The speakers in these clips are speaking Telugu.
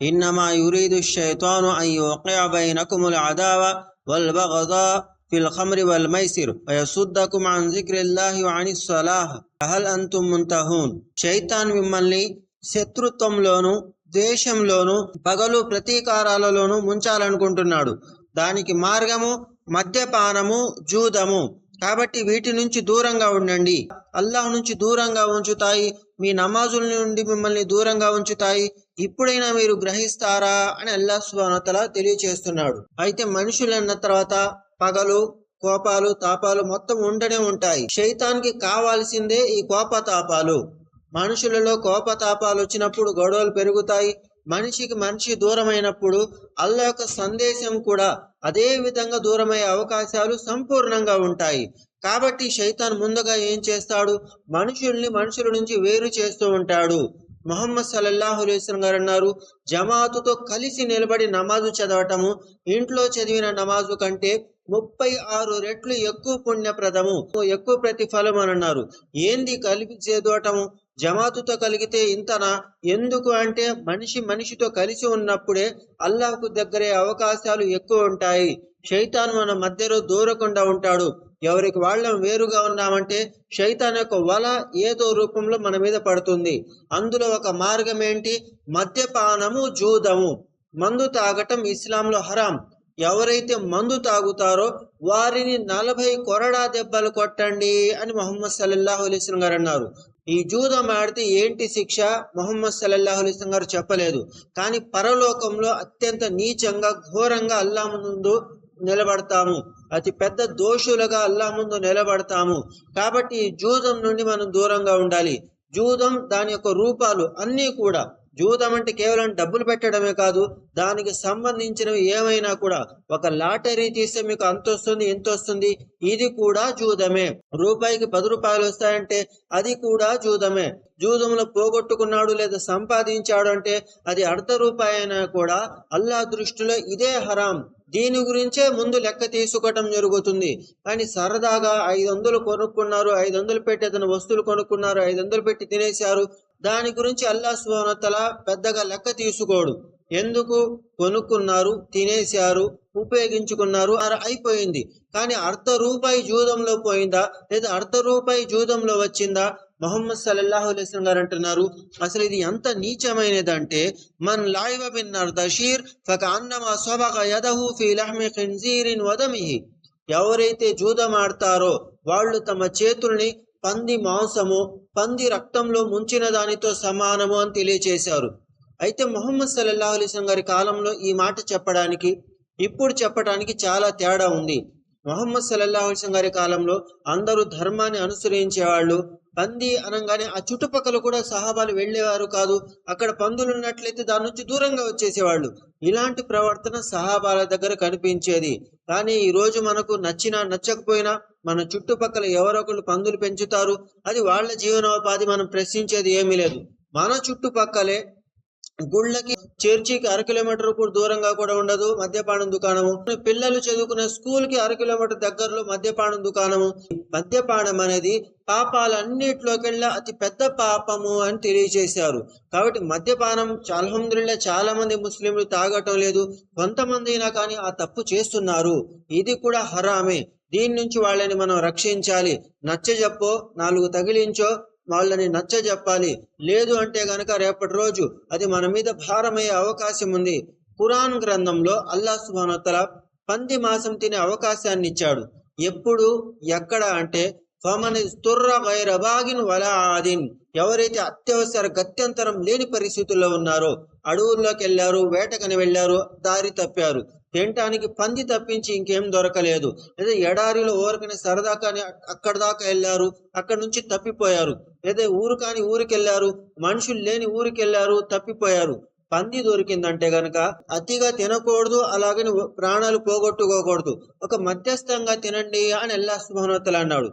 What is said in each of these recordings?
إنما يريد الشيطان أن يوقع بينكم العداوة والبغضاء في الخمر والميسر ويصدكم عن ذكر الله وعن الصلاة هل أنتم منتهون شيطان మిమ్మల్ని శత్రుత్వంలోను ద్వేషంలోను పగలు ప్రతీకారాలలోను ముంచాలనుకుంటున్నాడు దానికి మార్గము మద్యపానము జూదము కాబట్టి వీటి నుంచి దూరంగా ఉండండి అల్లాహ్ నుంచి దూరంగా ఉంచుతాయి మీ నమాజుల నుండి మిమ్మల్ని దూరంగా ఉంచుతాయి ఇప్పుడైనా మీరు గ్రహిస్తారా అని అల్లా సుబానతల తెలియచేస్తున్నాడు. అయితే మనుషులన్న తర్వాత పగలు కోపాలు తాపాలు మొత్తం ఉండనే ఉంటాయి. శైతానికి కావాల్సిందే ఈ కోపతాపాలు. మనుషులలో కోపతాపాలు వచ్చినప్పుడు గొడవలు పెరుగుతాయి. మనిషికి మనిషి దూరమైనప్పుడు అల్లా యొక్క సందేశం కూడా అదే విధంగా దూరమయ్యే అవకాశాలు సంపూర్ణంగా ఉంటాయి. కాబట్టి శైతాన్ ముందుగా ఏం చేస్తాడు? మనుషుల్ని మనుషుల నుంచి వేరు చేస్తూ ఉంటాడు. మొహమ్మద్ సల్లల్లాహు అలైస్లం గారు అన్నారు జమాతుతో కలిసి నిలబడి నమాజు చదవటము ఇంట్లో చదివిన నమాజు కంటే ముప్పై ఆరు రెట్లు ఎక్కువ పుణ్యప్రదము ఎక్కువ ప్రతిఫలం అని అన్నారు. ఏంది కలిపి చదవటము? జమాతుతో కలిగితే ఇంతనా? ఎందుకు అంటే మనిషి మనిషితో కలిసి ఉన్నప్పుడే అల్లాహకు దగ్గరే అవకాశాలు ఎక్కువ ఉంటాయి. శైతాన్ మన మధ్యలో దూరకుండా ఉంటాడు. ఎవరికి వాళ్ళం వేరుగా ఉన్నామంటే శైతాన్ యొక్క వల ఏదో రూపంలో మన మీద పడుతుంది. అందులో ఒక మార్గం ఏంటి? మద్యపానము జూదము. మందు తాగటం ఇస్లాంలో హరాం. ఎవరైతే మందు తాగుతారో వారిని నలభై కొరడా దెబ్బలు కొట్టండి అని మొహమ్మద్ సల్లల్లాహు అలైస్లం గారు అన్నారు. ఈ జూదం ఆడితే ఏంటి శిక్ష? మొహమ్మద్ సల్లల్లాహు అలైస్లం గారు చెప్పలేదు. కానీ పరలోకంలో అత్యంత నీచంగా ఘోరంగా అల్లా ముందు నిలబడతాము. అతి పెద్ద దోషులుగా అల్లా ముందు నిలబడతాము. కాబట్టి జూదం నుండి మనం దూరంగా ఉండాలి. జూదం దాని యొక్క రూపాలు అన్నీ కూడా జూదం అంటే కేవలం డబ్బులు పెట్టడమే కాదు దానికి సంబంధించినవి ఏమైనా కూడా. ఒక లాటరీ తీస్తే మీకు అంత వస్తుంది ఎంత వస్తుంది ఇది కూడా జూదమే. రూపాయికి పది రూపాయలు వస్తాయంటే అది కూడా జూదమే. జూదంలో పోగొట్టుకున్నాడు లేదా సంపాదించాడు అంటే అది అర్ధ రూపాయి అయినా కూడా అల్లా దృష్టిలో ఇదే హరాం. దీని గురించే ముందు లెక్క తీసుకోవటం జరుగుతుంది. కానీ సరదాగా ఐదు వందలు కొనుక్కున్నారు ఐదు వందలు పెట్టి అతను వస్తువులు కొనుక్కున్నారు ఐదు వందలు పెట్టి తినేశారు. దాని గురించి అల్లా సుహనతల పెద్దగా లెక్క తీసుకోడు. ఎందుకు? కొనుక్కున్నారు తినేశారు ఉపయోగించుకున్నారు అలా అయిపోయింది. కానీ అర్ధ రూపాయి జూదంలో పోయిందా? లేదా అర్ధ రూపాయి జూదంలో వచ్చిందా? మొహమ్మద్ సల్లల్లాహు అలైస్లం గారు అంటున్నారు అసలు ఇది ఎంత నీచమైనదంటే మన్ లాయివ బిన్ నర్దషీర్ ఫక అన్నమా సబక యదహు ఫీ లహ్మి ఖిన్జీరిన్ వదమిహి ఎవరైతే జూదం ఆడతారో వాళ్ళు తమ చేతుల్ని పంది మాంసము పంది రక్తంలో ముంచిన దానితో సమానము అని తెలియచేశారు. అయితే మొహమ్మద్ సల్లల్లాహు అలైస్లం గారి కాలంలో ఈ మాట చెప్పడానికి ఇప్పుడు చెప్పడానికి చాలా తేడా ఉంది. మొహమ్మద్ సల్లల్లాహు అలైస్లం గారి కాలంలో అందరూ ధర్మాన్ని అనుసరించేవాళ్ళు పంది అనగానే ఆ చుట్టుపక్కల కూడా సహాబాలు వెళ్ళేవారు కాదు. అక్కడ పందులు ఉన్నట్లయితే దాని నుంచి దూరంగా వచ్చేసేవాళ్ళు. ఇలాంటి ప్రవర్తన సహాబాల దగ్గర కనిపించేది. కానీ ఈ రోజు మనకు నచ్చినా నచ్చకపోయినా మన చుట్టుపక్కల ఎవరొకరు పందులు పెంచుతారు? అది వాళ్ళ జీవనోపాధి మనం ప్రశ్నించేది ఏమీ లేదు. మన చుట్టుపక్కలే గుళ్ళకి చర్చికి అర కిలోమీటర్ కూడా దూరంగా కూడా ఉండదు మద్యపానం దుకాణము. పిల్లలు చదువుకునే స్కూల్కి అర కిలోమీటర్ దగ్గరలో మద్యపానం దుకాణము. మద్యపానం అనేది పాపాలన్నిటిలోకెల్లా అతి పెద్ద పాపము అని తెలియజేశారు. కాబట్టి మద్యపానం అల్హమ్దుల్లా చాలా మంది ముస్లింలు తాగటం లేదు. కొంతమంది అయినా కానీ ఆ తప్పు చేస్తున్నారు. ఇది కూడా హరామే. దీని నుంచి వాళ్ళని మనం రక్షించాలి. నచ్చజెప్పో నాలుగు తగిలించో వాళ్ళని నచ్చ చెప్పాలి. లేదు అంటే గనక రేపటి రోజు అది మన మీద భారమయ్యే అవకాశం ఉంది. ఖురాన్ గ్రంథంలో అల్లా సుబానతల పంది మాసం తినే అవకాశాన్ని ఇచ్చాడు. ఎప్పుడు? ఎక్కడ అంటే ఫమని తుర్ర వైరబాగిన్ వలా ఆదిన్. ఎవరైతే అత్యవసర గత్యంతరం లేని పరిస్థితుల్లో ఉన్నారో అడవుల్లోకి వెళ్ళారు వేటకని వెళ్ళారు దారి తప్పారు. తినటానికి పంది తప్పించి ఇంకేం దొరకలేదు. లేదా ఎడారిలో ఊరకని సరదా కానీ అక్కడ దాకా వెళ్ళారు. అక్కడ నుంచి తప్పిపోయారు. లేదా ఊరు కాని ఊరికి వెళ్ళారు మనుషులు లేని ఊరికి వెళ్ళారు తప్పిపోయారు. పంది దొరికిందంటే గనక అతిగా తినకూడదు. అలాగని ప్రాణాలు పోగొట్టుకోకూడదు. ఒక మధ్యస్థంగా తినండి అని అల్లా సుభానతలు అన్నాడు.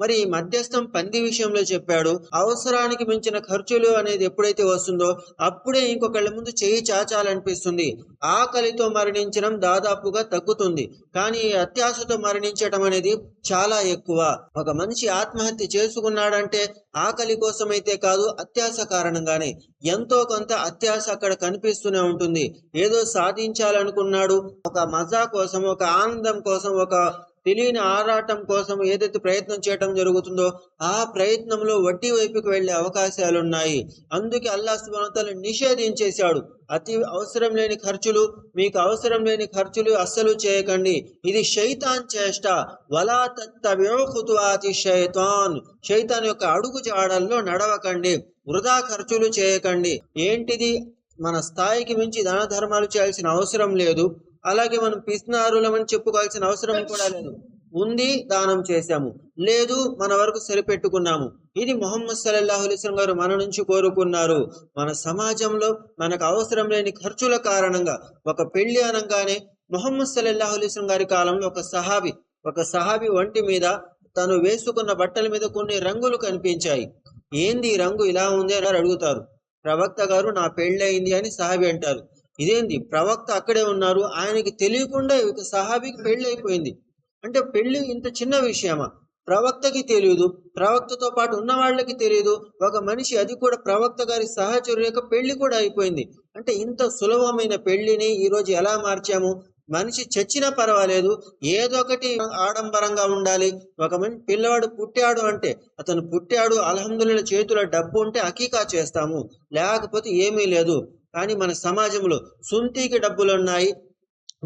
మరి ఈ మధ్యస్థం పంది విషయంలో చెప్పాడు అవసరానికి మించిన ఖర్చులు అనేది ఎప్పుడైతే వస్తుందో అప్పుడే ఇంకొకళ్ళ ముందు చేయి చాచాలనిపిస్తుంది. ఆకలితో మరణించడం దాదాపుగా తగ్గుతుంది కానీ ఈ అత్యాశతో మరణించడం అనేది చాలా ఎక్కువ. ఒక మనిషి ఆత్మహత్య చేసుకున్నాడంటే ఆకలి కోసమైతే కాదు అత్యాశ కారణంగానే. ఎంతో కొంత అత్యాశ అక్కడ కనిపిస్తూనే ఉంటుంది. ఏదో సాధించాలనుకున్నాడు ఒక మజా కోసం ఒక ఆనందం కోసం ఒక తెలియని ఆరాటం కోసం ఏదైతే ప్రయత్నం చేయటం జరుగుతుందో ఆ ప్రయత్నంలో వడ్డీ వైపుకి వెళ్ళే అవకాశాలు ఉన్నాయి అందుకే అల్లా సుబ్హానహు నిషేధించేశాడు అతి అవసరం లేని ఖర్చులు మీకు అవసరం లేని ఖర్చులు అస్సలు చేయకండి. ఇది శైతాన్ చేష్ట. వలా తత్తవ్యోఖుతువాతి శైతాన్. శైతాన్ యొక్క అడుగు జాడల్లో నడవకండి. వృధా ఖర్చులు చేయకండి. ఏంటిది? మన స్థాయికి మించి దాన ధర్మాలు చేయాల్సిన అవసరం లేదు. అలాగే మనం పిస్నారులమని చెప్పుకోవాల్సిన అవసరం కూడా లేదు. ఉంది దానం చేశాము. లేదు మన వరకు సరిపెట్టుకున్నాము. ఇది మొహమ్మద్ సల్లల్లాహు అలైస్లం గారు మన నుంచి కోరుకున్నారు. మన సమాజంలో మనకు అవసరం లేని ఖర్చుల కారణంగా ఒక పెళ్ళి అనగానే మొహమ్మద్ సల్లల్లాహు అలైస్లం గారి కాలంలో ఒక సహాబి ఒక సహాబి ఒంటి మీద తను వేసుకున్న బట్టల మీద కొన్ని రంగులు కనిపించాయి. ఏంది రంగు? ఇలా ఉంది అని అడుగుతారు. ప్రవక్త గారు నా పెళ్ళయింది అని సహాబి అంటారు. ఇదేంది? ప్రవక్త అక్కడే ఉన్నారు. ఆయనకి తెలియకుండా ఒక సహాబీకి పెళ్ళి అయిపోయింది. అంటే పెళ్ళి ఇంత చిన్న విషయమా? ప్రవక్తకి తెలియదు. ప్రవక్తతో పాటు ఉన్న వాళ్ళకి తెలియదు. ఒక మనిషి అది కూడా ప్రవక్త గారి సహచరు యొక్క పెళ్ళి కూడా అయిపోయింది. అంటే ఇంత సులభమైన పెళ్ళిని ఈరోజు ఎలా మార్చాము? మనిషి చచ్చినా పర్వాలేదు. ఏదో ఒకటి ఆడంబరంగా ఉండాలి. ఒక మనిషి పిల్లవాడు పుట్టాడు అంటే అతను పుట్టాడు అలహందుల చేతుల డబ్బు ఉంటే అకీకా చేస్తాము. లేకపోతే ఏమీ లేదు. కానీ మన సమాజంలో సుంతికి డబ్బులు ఉన్నాయి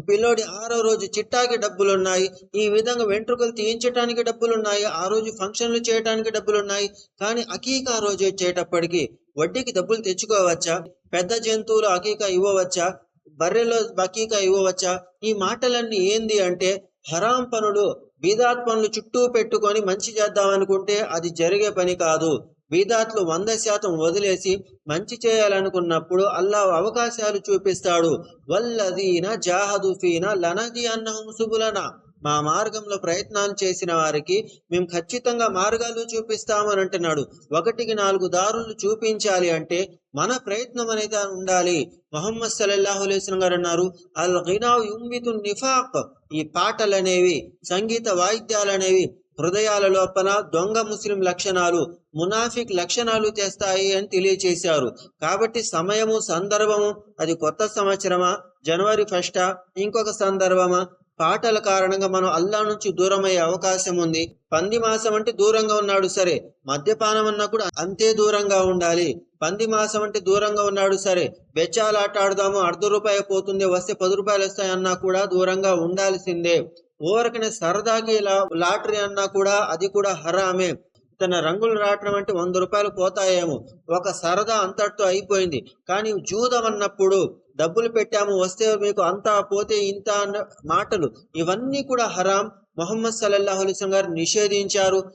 పిల్లోడి ఆరో రోజు చిట్టాకి డబ్బులు ఉన్నాయి ఈ విధంగా వెంట్రుకలు తీయించడానికి డబ్బులు ఉన్నాయి ఆ రోజు ఫంక్షన్లు చేయడానికి డబ్బులు ఉన్నాయి కానీ అకీకా రోజు వచ్చేటప్పటికి వడ్డీకి డబ్బులు తెచ్చుకోవచ్చా? పెద్ద జంతువులు అకీకా ఇవ్వవచ్చా? బర్రెలో బకీకా ఇవ్వవచ్చా? ఈ మాటలన్నీ ఏంది అంటే హరాం పనులు బీదాత్ పనులు చుట్టూ పెట్టుకొని మంచి చేద్దాం అనుకుంటే అది జరిగే పని కాదు. బీదాత్లు వంద శాతం వదిలేసి మంచి చేయాలనుకున్నప్పుడు అల్లా అవకాశాలు చూపిస్తాడు. వల్లదీన జాహదుఫీన లనది అన్నహం సుబులన. మా మార్గంలో ప్రయత్నాలు చేసిన వారికి మేము ఖచ్చితంగా మార్గాలు చూపిస్తామని అంటున్నాడు. ఒకటికి నాలుగు దారులు చూపించాలి అంటే మన ప్రయత్నం అనేది ఉండాలి. మొహమ్మద్ సల్లల్లాహు అలైస్లం గారు అన్నారు అల్ గినావ్ యుంబితు నిఫాక్. ఈ పాటలు అనేవి సంగీత వాయిద్యాలు అనేవి హృదయాల లోపల దొంగ ముస్లిం లక్షణాలు మునాఫిక్ లక్షణాలు తెస్తాయి అని తెలియచేశారు. కాబట్టి సమయము సందర్భము అది కొత్త సంవత్సరమా జనవరి ఫస్టా ఇంకొక సందర్భమా? పాటల కారణంగా మనం అల్లా నుంచి దూరం అయ్యే అవకాశం ఉంది. పంది మాసం అంటే దూరంగా ఉన్నాడు సరే. మద్యపానం అన్నా కూడా అంతే దూరంగా ఉండాలి. పంది మాసం అంటే దూరంగా ఉన్నాడు సరే. బెచ్చాలు ఆట ఆడదాము అర్ధ రూపాయి పోతుంది వస్తే పది రూపాయలు వస్తాయి అన్నా కూడా దూరంగా ఉండాల్సిందే. ఊరకనే సరదాకి లాటరీ అన్నా కూడా అది కూడా హరామే. తన రంగులు రావటం అంటే వంద రూపాయలు పోతాయేమో. ఒక సరదా అంతటితో అయిపోయింది. కానీ జూదం అన్నప్పుడు డబ్బులు పెట్టాము వస్తే మీకు అంతా పోతే ఇంత అన్న మాటలు. ఇవన్నీ కూడా హరాం. మొహమ్మద్ సల్లల్లాహు అలైస్ గారు నిషేధించారు.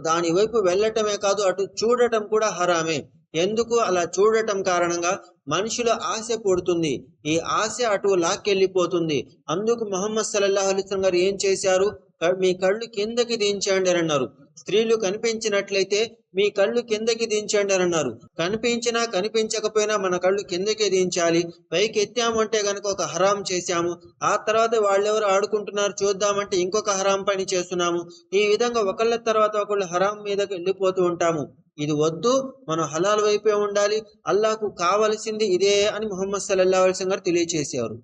దాని వైపు వెళ్ళటమే కాదు అటు చూడటం కూడా హరామే. ఎందుకు అలా చూడటం కారణంగా మనుషుల ఆశ పుడుతుంది. ఈ ఆశ అటు లాక్కెళ్ళిపోతుంది. అందుకు మొహమ్మద్ సల్లల్లాహు అలైస్ గారు ఏం చేశారు? మీ కళ్ళు కిందకి దించండి అని అన్నారు. స్త్రీలు కనిపించినట్లయితే మీ కళ్ళు కిందకి దించండి అని అన్నారు. కనిపించినా కనిపించకపోయినా మన కళ్ళు కిందకే దించాలి. పైకి ఎత్తామంటే గనక ఒక హరాం చేశాము. ఆ తర్వాత వాళ్ళెవరు ఆడుకుంటున్నారు చూద్దామంటే ఇంకొక హరాం పని చేస్తున్నాము. ఈ విధంగా ఒకళ్ళ తర్వాత ఒకళ్ళు హరాం మీదకి వెళ్ళిపోతూ ఉంటాము. ఇది వద్దు మనం హలాల్ వైపే ఉండాలి అల్లాకు కావలసింది ఇదే అని ముహమ్మద్ సల్లల్లాహు అలైహి గారు తెలియచేశారు.